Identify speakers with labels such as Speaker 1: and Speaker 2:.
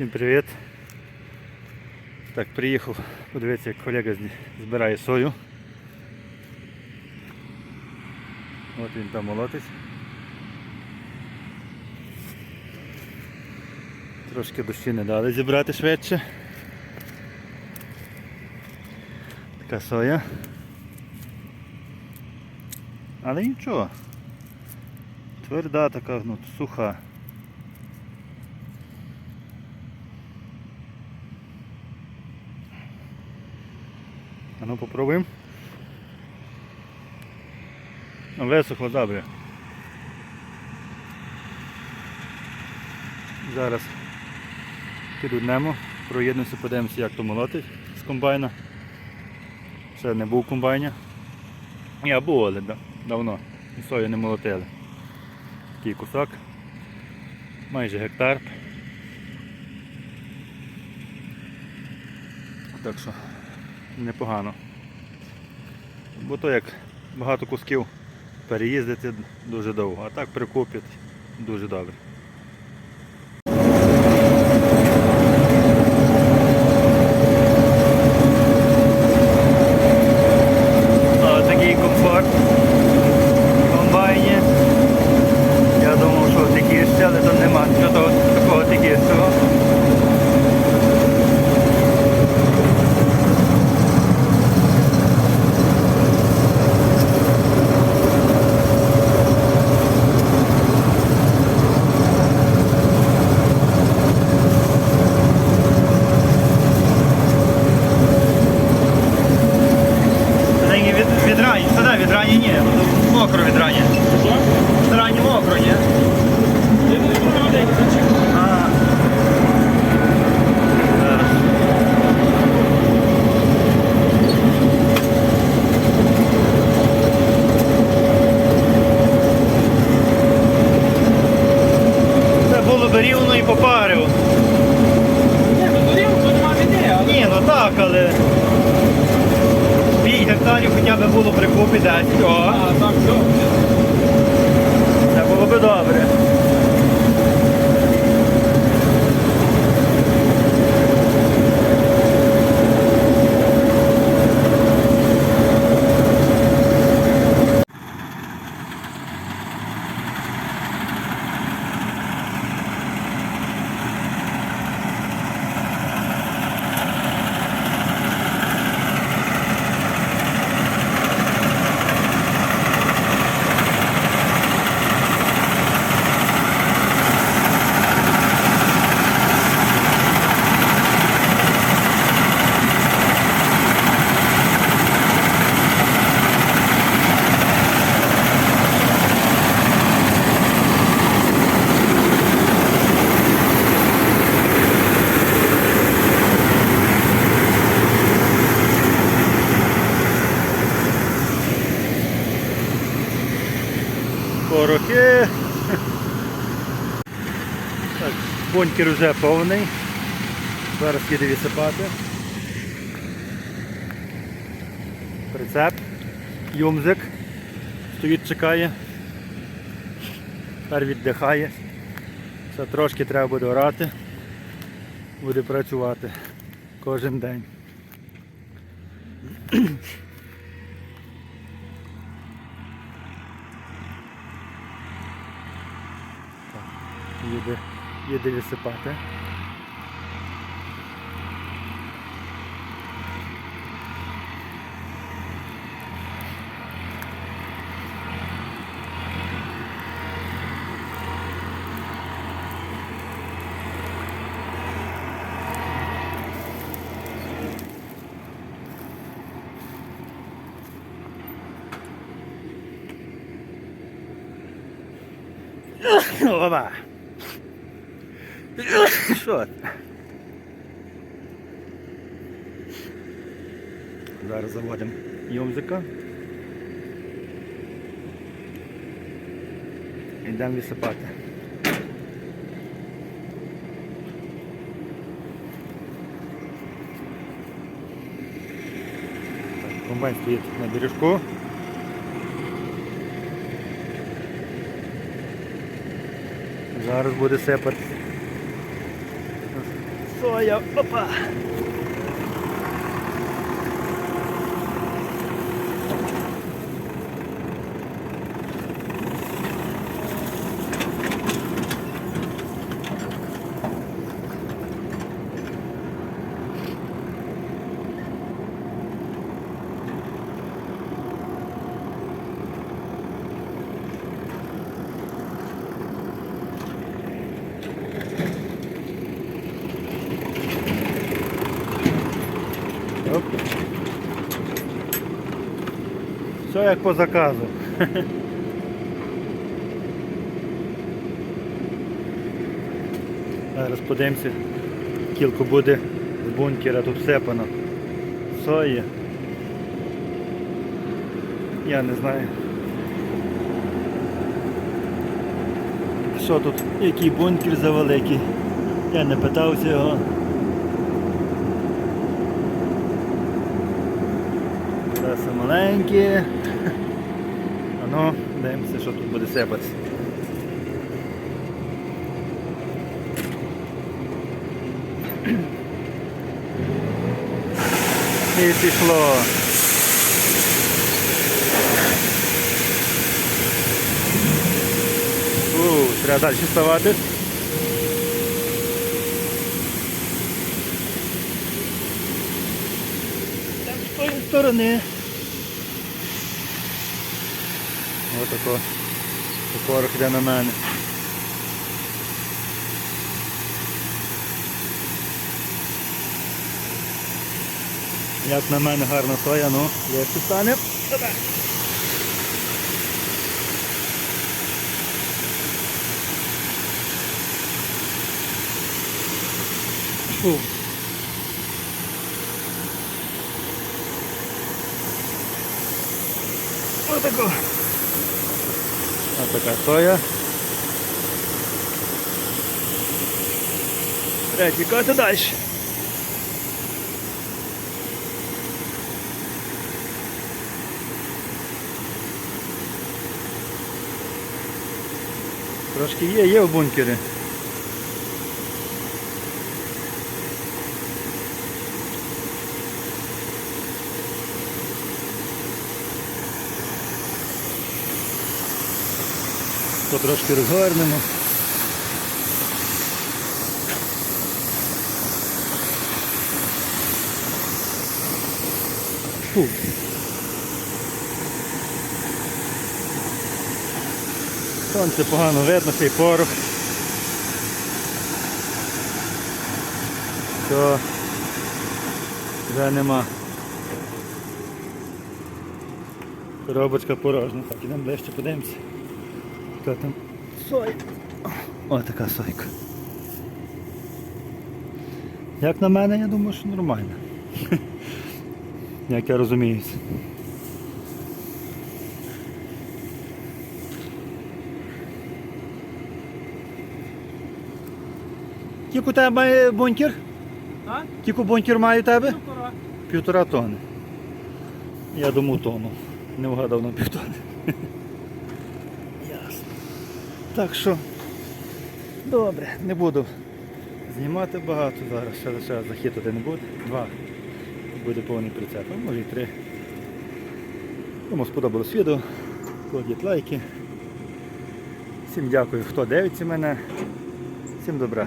Speaker 1: Всім привіт. Так, приїхав, подивитися, як колега збирає сою. От він там молотить. Трошки дощі не дали зібрати швидше. Така соя. Але нічого. Тверда така, ну, суха. А ну попробуємо. Висохло добре. Зараз підуднемо, проїдемося, подивимося, як то молотить з комбайна. Ще не був в комбайні. Я був, але давно. І сою не молотили. Такий кусок. Майже гектар. Так що непогано. Бо то як багато кусків переїздити дуже довго, а так прикупить дуже добре. О, такий комфорт в комбайні. Я думав, що такі ще, але тут нема нічого того- такого тикішого. Нині від, від рані, сюди від рані ні, тут мокро від рані. Від рані мокро, ні? А. Зараз. Це було б рівно і попарив.
Speaker 2: Ні, ну то рівно, то нема біди, але
Speaker 1: Ні, ну так, але 5 гектарів хоча б було прикупі 10. О,
Speaker 2: а, так, все.
Speaker 1: це було б добре. Порохи. Так, бункер вже повний. Зараз їде відсипати. Прицеп. Юмзик. Стоїть, чекає. Тепер віддихає. Це трошки треба буде орати. Буде працювати кожен день. Їде, їде відсипати. Опа! Зараз заводимо юмзика. Йдемо висипати. Комбайн стоїть на бережку. Зараз буде сипати. 所有，opa。Як по заказу. Зараз подивимося, кілько буде з бункера тут всепано. Сої. Я не знаю. Що тут, який бункер за великий? Я не питався його. Це маленькі. А ну, дивимося, що тут буде сипатися. І пішло. У, треба далі ставати. Так, з тої сторони. Отако. Порох йде на мене. Як на мене гарно соя, ну, легше стане. Фу. Отако. Отака соя. Треба тікати далі. Трошки є, є в бункері. То трошки розгорнемо. Фу. Сонце погано видно, цей порох. Все. Вже нема. Коробочка порожня. Так, ідемо ближче подивимося. Хто там? Сой. О, така сойка. Як на мене, я думаю, що нормально. Як я розуміюся. Тільки у тебе має бункер?
Speaker 2: А?
Speaker 1: Тільки бункер має у тебе?
Speaker 2: Півтора.
Speaker 1: Півтора тони. Я думав тону. Не вгадав на півтони. Так що, добре, не буду знімати багато зараз. Ще лише захід один буде. Два. Буде повний прицеп, а може і три. Тому сподобалось відео, кладіть лайки. Всім дякую, хто дивиться мене. Всім добра.